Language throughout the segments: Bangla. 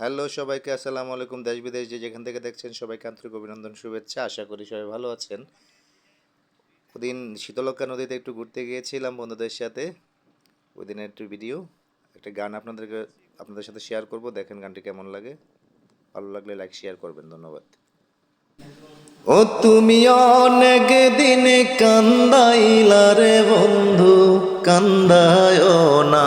হ্যালো সবাইকে, আসসালামু আলাইকুম। দেশ বিদেশ যে যেখান থেকে দেখছেন সবাইকে আন্তরিক অভিনন্দন, শুভেচ্ছা। আশা করি সবাই ভালো আছেন। ওদিন শীতলক্ষা নদীতে একটু ঘুরতে গিয়েছিলাম বন্ধুদের সাথে। ওই দিনের একটু ভিডিও একটা গান আপনাদেরকে, আপনাদের সাথে শেয়ার করব। দেখেন গানটি কেমন লাগে। ভালো লাগলে লাইক শেয়ার করবেন। ধন্যবাদ। ও তুমি অনেক দিন কান্দাইলা রে বন্ধু কান্দায় না।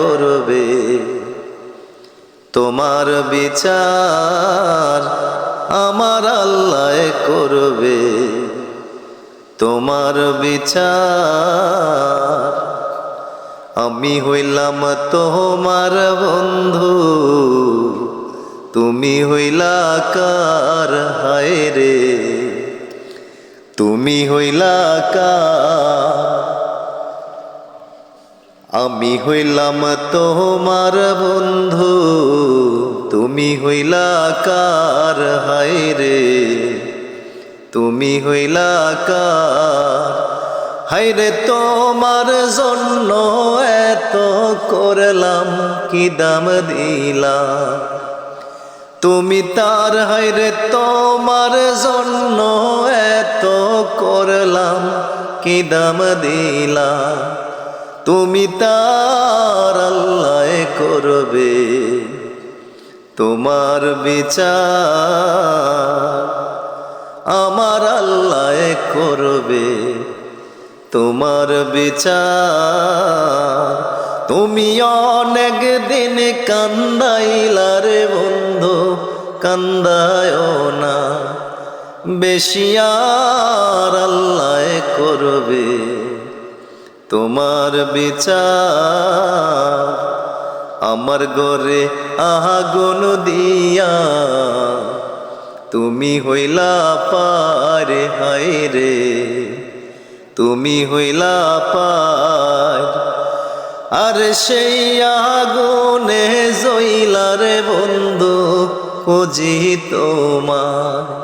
করবে। তোমার বিচার আমার আল্লাহ করবে। তোমার বিচার আমি হইলাম তোমার বন্ধু। তুমি হইলা কার হায় রে? তুমি হইলা কার আমি হইলাম তোমার বন্ধু, তুমি হইলা কার? হায় রে, তুমি হইলা কার? হায় রে, তোমার জন্য এত করলাম, কি দাম দিলা তুমি তার হাইরে তোমার জন্য এত করলাম, কি দাম দিলা তুমি তার আল্লাহ করবে। তোমার বিচার আমার আল্লাহ করবে। তোমার বিচার তুমি অনেক দিন কান্দাইলা রে বন্ধু কান্দায় না। বেশিয়ার আল্লাহ করবে। তোমার বিচার আমার গরে আগুন দিয়া। তুমি হইলা পারে, হায় রে। তুমি হইলা পার। আর সেই আগুনে জইলার বন্ধু, খুঁজি তোমার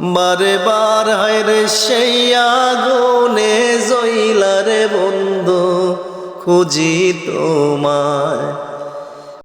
বারে বার হায় রে, সেই আগুনে জইলার বন্ধু খুঁজি তোমার